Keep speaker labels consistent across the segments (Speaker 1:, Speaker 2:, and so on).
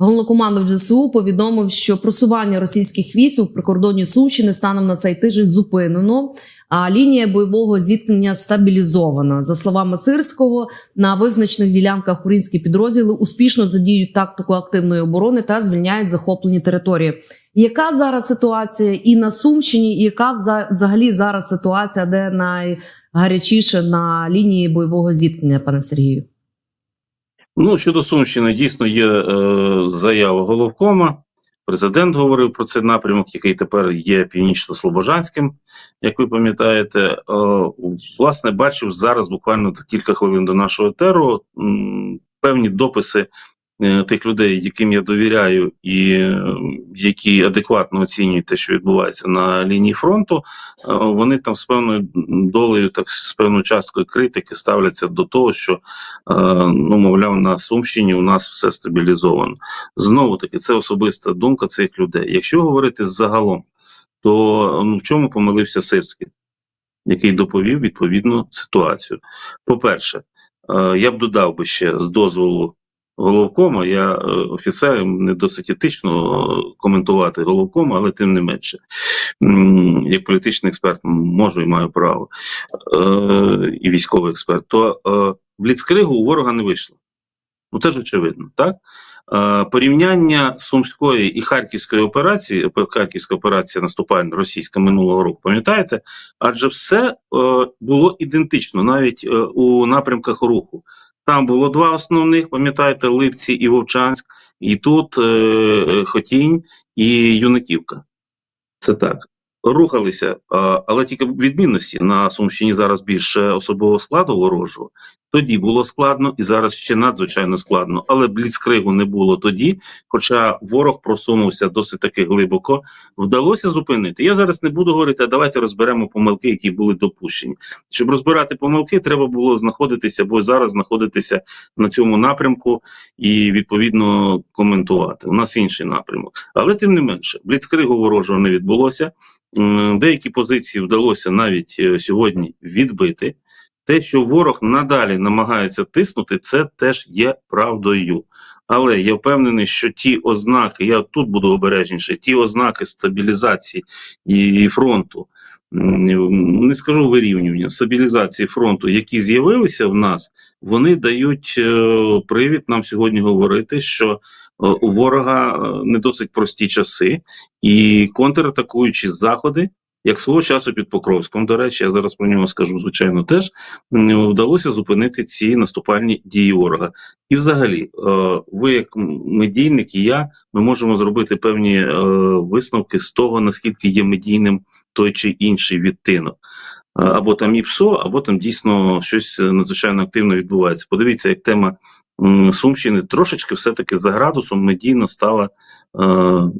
Speaker 1: Головнокомандувач ЗСУ повідомив, що просування російських військ у прикордонні Сумщини станом на цей тиждень зупинено. А лінія бойового зіткнення стабілізована. За словами Сирського, на визначених ділянках українські підрозділи успішно задіють тактику активної оборони та звільняють захоплені території. Яка зараз ситуація і на Сумщині, і яка взагалі зараз ситуація, де найгарячіше на лінії бойового зіткнення, пане Сергію?
Speaker 2: Ну, щодо Сумщини, дійсно є е, заява головкома. Президент говорив про цей напрямок, який тепер є північно-слобожанським, як ви пам'ятаєте. Е, власне, бачив зараз буквально за кілька хвилин до нашого теру певні дописи тих людей, яким я довіряю, і е, які адекватно оцінюють те, що відбувається на лінії фронту. Е, вони там з певною долею, так з певною часткою критики ставляться до того, що е, ну, мовляв, на Сумщині у нас все стабілізовано. Знову таки, це особиста думка цих людей. Якщо говорити загалом, то ну, в чому помилився Сирський, який доповів відповідну ситуацію? По-перше, е, я б додав би ще з дозволу головкома, я е, офіцер, не досить етично е, коментувати головкома, але тим не менше, як політичний експерт, можу і маю право, е, і військовий експерт, то в Ліцкригу у ворога не вийшло. Ну це ж очевидно, так? Порівняння Сумської і Харківської операції, Харківська операція наступальна російська минулого року, пам'ятаєте? Адже все було ідентично, навіть у напрямках руху. Там було два основних, пам'ятаєте, Липці і Вовчанськ, і тут е, е, Хотінь і Юнаківка. Це так. Рухалися, але тільки відмінності на Сумщині зараз більше особового складу ворожого. Тоді було складно і зараз ще надзвичайно складно. Але бліцкригу не було тоді, хоча ворог просунувся досить таки глибоко. Вдалося зупинити. Я зараз не буду говорити, а давайте розберемо помилки, які були допущені. Щоб розбирати помилки, треба було знаходитися або зараз знаходитися на цьому напрямку і відповідно коментувати. У нас інший напрямок. Але тим не менше, бліцкригу ворожого не відбулося. Деякі позиції вдалося навіть е, сьогодні відбити. Те, що ворог надалі намагається тиснути, це теж є правдою. Але я впевнений, що ті ознаки, я тут буду обережніше, ті ознаки стабілізації і фронту, не скажу вирівнювання, стабілізації фронту, які з'явилися в нас, вони дають е, привід нам сьогодні говорити, що у ворога е, не досить прості часи, і контратакуючі заходи, як свого часу під Покровськом, до речі, я зараз про нього скажу, звичайно, теж вдалося зупинити ці наступальні дії ворога. І, взагалі, е, ви, як медійник, і я, ми можемо зробити певні е, висновки з того, наскільки є медійним той чи інший відтинок. Або там і ПСО, або там дійсно щось е, надзвичайно активно відбувається. Подивіться, як тема Сумщини трошечки все-таки за градусом медійно стала е,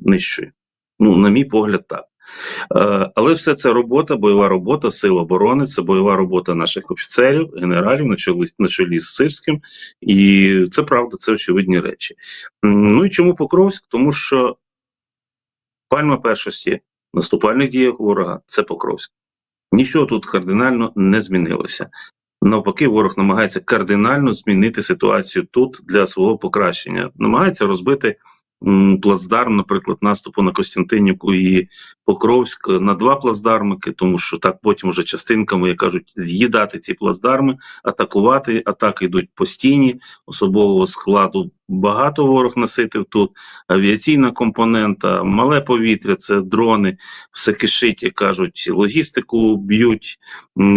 Speaker 2: нижчою. Ну, на мій погляд, так. Е, Але все це робота, бойова робота сил оборони, це бойова робота наших офіцерів, генералів на чолі, на чолі з Сирським. І це правда, це очевидні речі. Ну і чому Покровськ? Тому що пальма першості наступальних діях ворога це Покровськ. Нічого тут кардинально не змінилося. Навпаки, ворог намагається кардинально змінити ситуацію тут для свого покращення. Намагається розбити плацдарм, наприклад, наступу на Костянтинівку і Покровськ на два плацдармики, тому що так потім вже частинками, як кажуть, з'їдати ці плацдарми, атакувати. Атаки йдуть постійні, особового складу багато ворог наситив тут. Авіаційна компонента, мале повітря, це дрони, все кишить, як кажуть, логістику б'ють.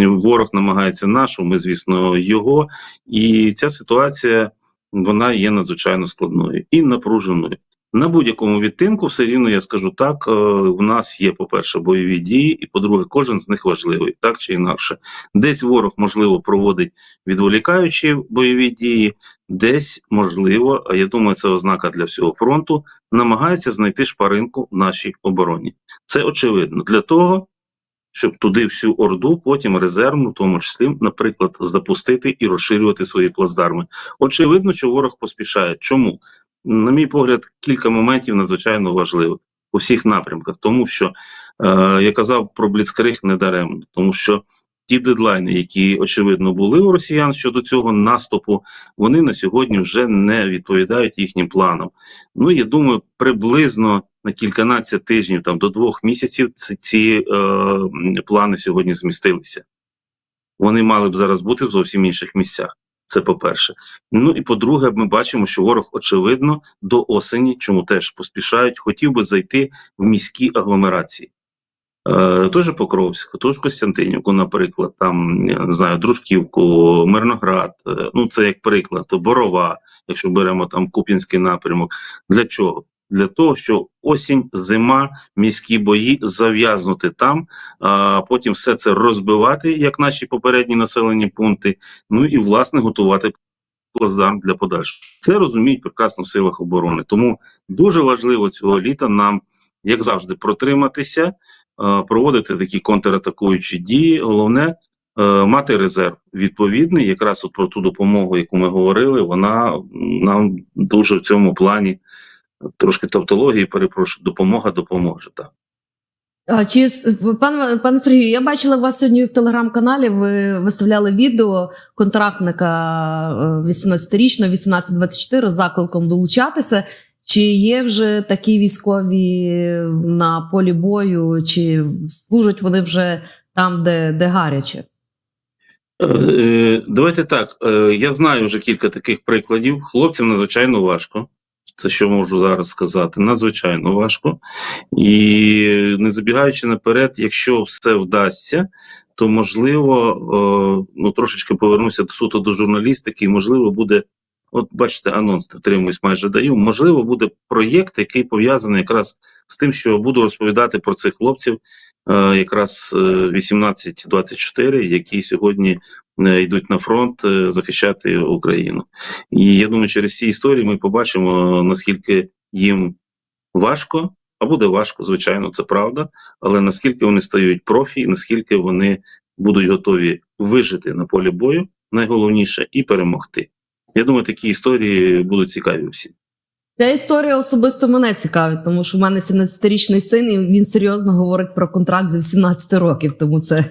Speaker 2: Ворог намагається нашу, ми, звісно, його. І ця ситуація вона є надзвичайно складною і напруженою. На будь-якому відтинку, все рівно я скажу так. е, В нас є, по-перше, бойові дії, і по-друге, кожен з них важливий, так чи інакше. Десь ворог, можливо, проводить відволікаючі бойові дії, десь, можливо, а я думаю, це ознака для всього фронту, намагається знайти шпаринку в нашій обороні. Це очевидно для того, щоб туди всю орду, потім резервну, в тому числі, наприклад, запустити і розширювати свої плацдарми. Очевидно, що ворог поспішає. Чому? На мій погляд, кілька моментів надзвичайно важливих у всіх напрямках, тому що е, я казав про Бліцкриг недаремно, тому що ті дедлайни, які очевидно були у росіян щодо цього наступу, вони на сьогодні вже не відповідають їхнім планам. Ну я думаю, приблизно на кільканадцять тижнів, там до двох місяців, ці, е, плани сьогодні змістилися. Вони мали б зараз бути в зовсім інших місцях. Це по-перше. Ну і по-друге, ми бачимо, що ворог, очевидно, до осені, чому теж поспішають, хотів би зайти в міські агломерації. Е, той же Покровськ, той Костянтинівку, наприклад, там не знаю, Дружківку, Мирноград. е, Ну це як приклад, Борова, якщо беремо там Куп'янський напрямок. Для чого? Для того, що осінь, зима, міські бої зав'язнути там, а потім все це розбивати, як наші попередні населені пункти. Ну і власне готувати плацдарм для подальшого. Це розуміють прекрасно в силах оборони. Тому дуже важливо цього літа нам, як завжди, протриматися, проводити такі контратакуючі дії. Головне мати резерв відповідний. Якраз от про ту допомогу, яку ми говорили, вона нам дуже в цьому плані трошки тавтології, перепрошую, допомога допоможе. Так.
Speaker 1: А чи с- пане Сергію, я бачила вас сьогодні в телеграм-каналі. Ви виставляли відео контрактника е, 18-річного, 18-24 з закликом долучатися. Чи є вже такі військові на полі бою, чи служать вони вже там, де, де гаряче?
Speaker 2: Е, е, Давайте так. е, Я знаю вже кілька таких прикладів. Хлопцям надзвичайно важко. Це що можу зараз сказати. Надзвичайно важко. І не забігаючи наперед, якщо все вдасться, то можливо, е, ну трошечки повернуся до суто до журналістики, і можливо буде. От бачите, анонс втримуюсь, майже даю. Можливо, буде проєкт, який пов'язаний якраз з тим, що буду розповідати про цих хлопців, е, якраз е, 18-24, які сьогодні е, йдуть на фронт е, захищати Україну. І я думаю, через ці історії ми побачимо наскільки їм важко, а буде важко, звичайно, це правда. Але наскільки вони стають профі, наскільки вони будуть готові вижити на полі бою, найголовніше і перемогти. Я думаю, такі історії будуть цікаві всім.
Speaker 1: Ця історія особисто мене цікавить, тому що в мене 17-річний син, і він серйозно говорить про контракт з 18 років. Тому це,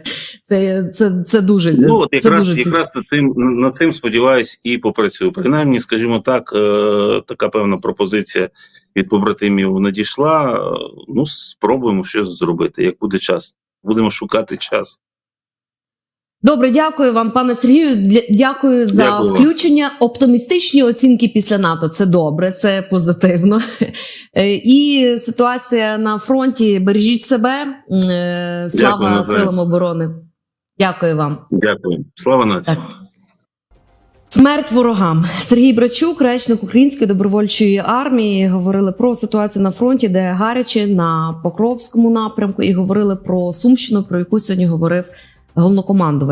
Speaker 1: це, це, це дуже
Speaker 2: Ну от
Speaker 1: це
Speaker 2: якраз,
Speaker 1: дуже
Speaker 2: якраз над цим над цим сподіваюсь і попрацюю. Принаймні, скажімо так, е, така певна пропозиція від побратимів надійшла. Е, Ну, спробуємо щось зробити. Як буде час, будемо шукати час.
Speaker 1: Добре, дякую вам, пане Сергію. Дякую за
Speaker 2: Дякую
Speaker 1: включення. Оптимістичні оцінки після НАТО. Це добре, це позитивно. Е, І ситуація на фронті. Бережіть себе. Е, Слава
Speaker 2: Дякую,
Speaker 1: силам оборони. Дякую вам.
Speaker 2: Дякую. Слава нації.
Speaker 1: Смерть ворогам. Сергій Брачук, речник Української добровольчої армії, говорили про ситуацію на фронті, де гаряче на Покровському напрямку, і говорили про Сумщину, про яку сьогодні говорив головнокомандувач.